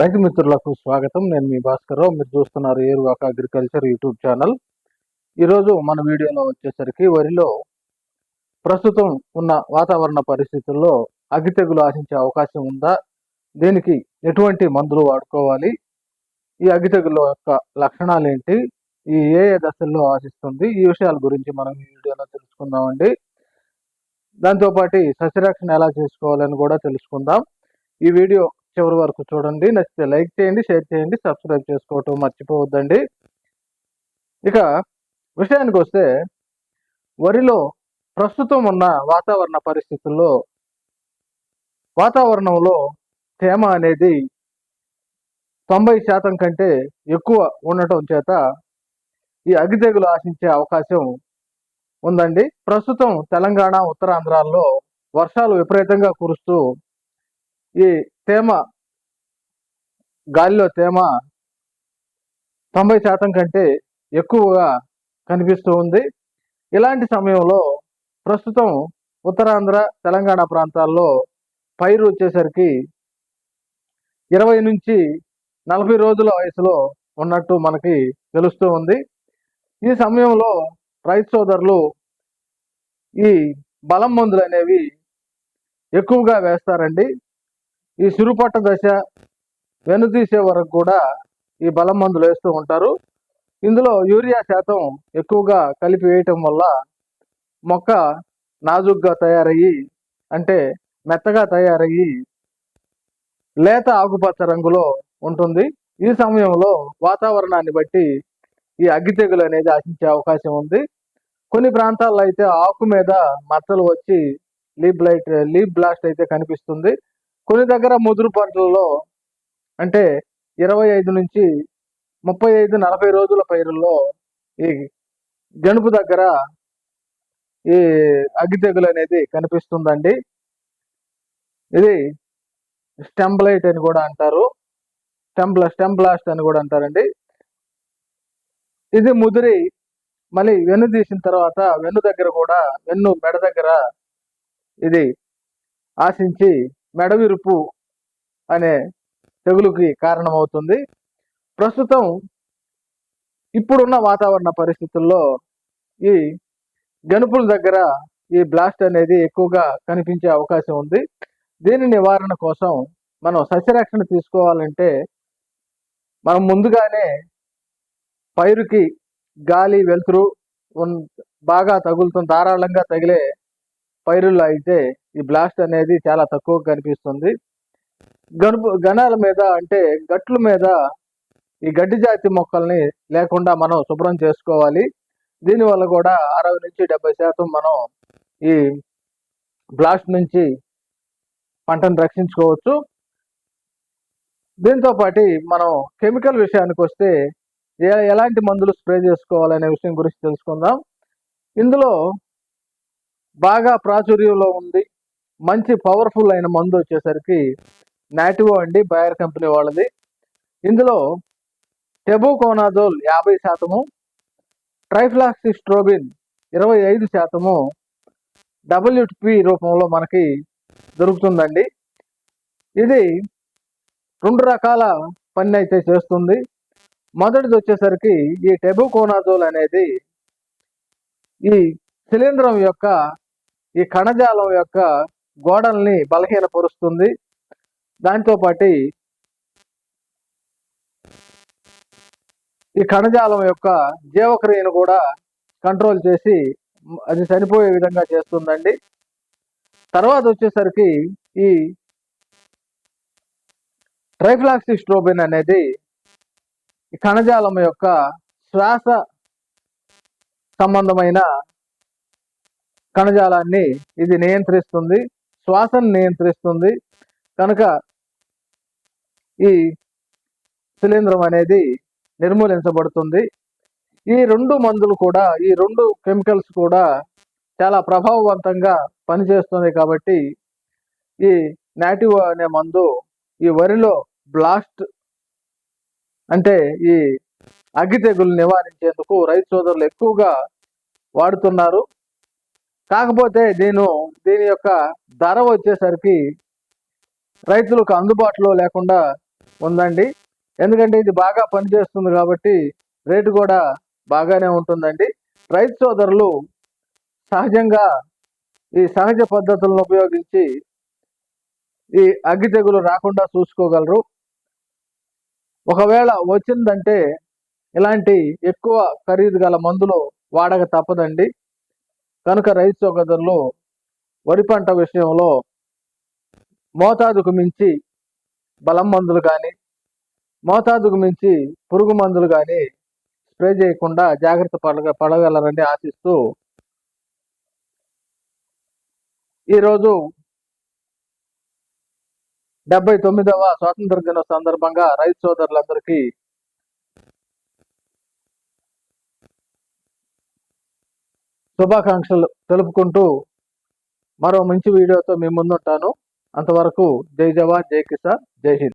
రైతు మిత్రులకు స్వాగతం. నేను మీ భాస్కర్రావు మీరు చూస్తున్నారు ఏరువాక అగ్రికల్చర్ యూట్యూబ్ ఛానల్. ఈరోజు మన వీడియోలో వచ్చేసరికి వరిలో ప్రస్తుతం ఉన్న వాతావరణ పరిస్థితుల్లో అగ్గి తెగులు ఆశించే అవకాశం ఉందా? దీనికి ఎటువంటి మందులు వాడుకోవాలి? ఈ అగ్గి తెగులు యొక్క లక్షణాలు ఏంటి? ఈ ఏ ఏ దశల్లో ఆశిస్తుంది? ఈ విషయాల గురించి మనం ఈ వీడియోలో తెలుసుకుందామండి. దాంతోపాటు సస్యరక్షణ ఎలా చేసుకోవాలని కూడా తెలుసుకుందాం. ఈ వీడియో చివరి వరకు చూడండి. నచ్చితే లైక్ చేయండి షేర్ చేయండి సబ్స్క్రైబ్ చేసుకోవటం మర్చిపోవద్దండి. ఇక విషయానికి వస్తే వరిలో ప్రస్తుతం ఉన్న వాతావరణ పరిస్థితుల్లో వాతావరణంలో తేమ అనేది తొంభై శాతం కంటే ఎక్కువ ఉండటం చేత ఈ అగ్గి తెగులు ఆశించే అవకాశం ఉందండి. ప్రస్తుతం తెలంగాణ ఉత్తరాంధ్రాల్లో వర్షాలు విపరీతంగా కురుస్తూ ఈ తేమ గాలిలో తేమ తొంభై శాతం కంటే ఎక్కువగా కనిపిస్తూ ఉంది. ఇలాంటి సమయంలో ప్రస్తుతం ఉత్తరాంధ్ర తెలంగాణ ప్రాంతాల్లో పైరు వచ్చేసరికి ఇరవై నుంచి నలభై రోజుల వయసులో ఉన్నట్టు మనకి తెలుస్తూ ఉంది. ఈ సమయంలో రైతు సోదరులు ఈ బలం మందులు అనేవి ఎక్కువగా వేస్తారండి. ఈ సిరుపట్ట దశ వెనుతీసే వరకు కూడా ఈ బలం మందులు వేస్తూ ఉంటారు. ఇందులో యూరియా శాతం ఎక్కువగా కలిపి వేయటం వల్ల మొక్క నాజుగ్గా తయారయ్యి అంటే మెత్తగా తయారయ్యి లేత ఆకుపచ్చ రంగులో ఉంటుంది. ఈ సమయంలో వాతావరణాన్ని బట్టి ఈ అగ్గి తెగులు అనేది ఆశించే అవకాశం ఉంది. కొన్ని ప్రాంతాల్లో అయితే ఆకు మీద మచ్చలు వచ్చి లీప్ లైట్ లీప్ బ్లాస్ట్ అయితే కనిపిస్తుంది. కొన్ని దగ్గర ముదురు పంటలలో అంటే ఇరవై ఐదు నుంచి ముప్పై ఐదు నలభై రోజుల పైరుల్లో ఈ జనుపు దగ్గర ఈ అగ్గి తెగులు అనేది కనిపిస్తుందండి. ఇది స్టెంబ్లైట్ అని కూడా అంటారు. స్టెంబ్ల స్టెంబ్లాస్ట్ అని కూడా అంటారండి. ఇది ముదిరి మళ్ళీ వెన్ను తీసిన తర్వాత వెన్ను దగ్గర కూడా వెన్ను మెడ దగ్గర ఇది ఆశించి మెడవిరుపు అనే తెగులుకి కారణమవుతుంది. ప్రస్తుతం ఇప్పుడున్న వాతావరణ పరిస్థితుల్లో ఈ గనుపుల దగ్గర ఈ బ్లాస్ట్ అనేది ఎక్కువగా కనిపించే అవకాశం ఉంది. దీని నివారణ కోసం మనం సస్యరక్షణ తీసుకోవాలంటే మనం ముందుగానే పైరుకి గాలి వెలుతురు ఉన్- బాగా తగులుతుంది ధారాళంగా తగిలే పైరుల్లో అయితే ఈ బ్లాస్ట్ అనేది చాలా తక్కువ కనిపిస్తుంది. గనుపు గణాల మీద అంటే గట్ల మీద ఈ గడ్డి జాతి మొక్కల్ని లేకుండా మనం శుభ్రం చేసుకోవాలి. దీనివల్ల కూడా అరవై నుంచి డెబ్బై శాతం మనం ఈ బ్లాస్ట్ నుంచి పంటను రక్షించుకోవచ్చు. దీంతో పాటు మనం కెమికల్ విషయానికి వస్తే ఏ- ఎలాంటి మందులు స్ప్రే చేసుకోవాలనే విషయం గురించి తెలుసుకుందాం. ఇందులో బాగా ప్రాచుర్యంలో ఉంది మంచి పవర్ఫుల్ అయిన మందు వచ్చేసరికి నాటివో అండి బయర్ కంపెనీ వాళ్ళది. ఇందులో టెబోకోనాజోల్ యాభై శాతము ట్రైఫ్లాక్సిస్ట్రోబిన్ ఇరవై ఐదు శాతము డబ్ల్యూటిపి రూపంలో మనకి దొరుకుతుందండి. ఇది రెండు రకాల పని అయితే చేస్తుంది. మొదటిది వచ్చేసరికి ఈ టెబుకోనాజోల్ అనేది ఈ శిలీంధ్రం యొక్క ఈ కణజాలం యొక్క గోడల్ని బలహీనపరుస్తుంది. దాంతోపాటి ఈ కణజాలం యొక్క జీవక్రియను కూడా కంట్రోల్ చేసి అది చనిపోయే విధంగా చేస్తుందండి. తర్వాత వచ్చేసరికి ఈ ట్రైఫ్లాక్సిస్ట్రోబిన్ అనేది ఈ కణజాలం యొక్క శ్వాస సంబంధమైన కణజాలాన్ని ఇది నియంత్రిస్తుంది. శ్వాసను నియంత్రిస్తుంది. కనుక ఈ శిలీంధ్రం అనేది నిర్మూలించబడుతుంది. ఈ రెండు మందులు కూడా ఈ రెండు కెమికల్స్ కూడా చాలా ప్రభావవంతంగా పనిచేస్తుంది కాబట్టి ఈ నాటివ్ అనే మందు ఈ వరిలో బ్లాస్ట్ అంటే ఈ అగ్గి తెగులు నివారించేందుకు రైతు సోదరులు ఎక్కువగా వాడుతున్నారు. కాకపోతే దీని దీని యొక్క ధర వచ్చేసరికి రైతులకు అందుబాటులో లేకుండా ఉందండి. ఎందుకంటే ఇది బాగా పనిచేస్తుంది కాబట్టి రేటు కూడా బాగానే ఉంటుందండి. రైతు సోదరులు సహజంగా ఈ సహజ పద్ధతులను ఉపయోగించి ఈ అగ్గి తెగులు రాకుండా చూసుకోగలరు. ఒకవేళ వచ్చిందంటే ఇలాంటి ఎక్కువ ఖరీదు గల మందులు వాడక తప్పదండి. కనుక రైతు సోదరులు వరి పంట విషయంలో మోతాదుకు మించి బలం మందులు కానీ మోతాదుకు మించి పురుగు మందులు కానీ స్ప్రే చేయకుండా జాగ్రత్త పడగ పడగలరని ఆశిస్తూ ఈరోజు డెబ్బై తొమ్మిదవ స్వాతంత్ర దిన సందర్భంగా రైతు సోదరులందరికీ శుభాకాంక్షలు తెలుపుకుంటూ మరో మంచి వీడియోతో మీ ముందుంటాను. అంతవరకు జై జవాన్ జై కిసాన్ జై హింద్.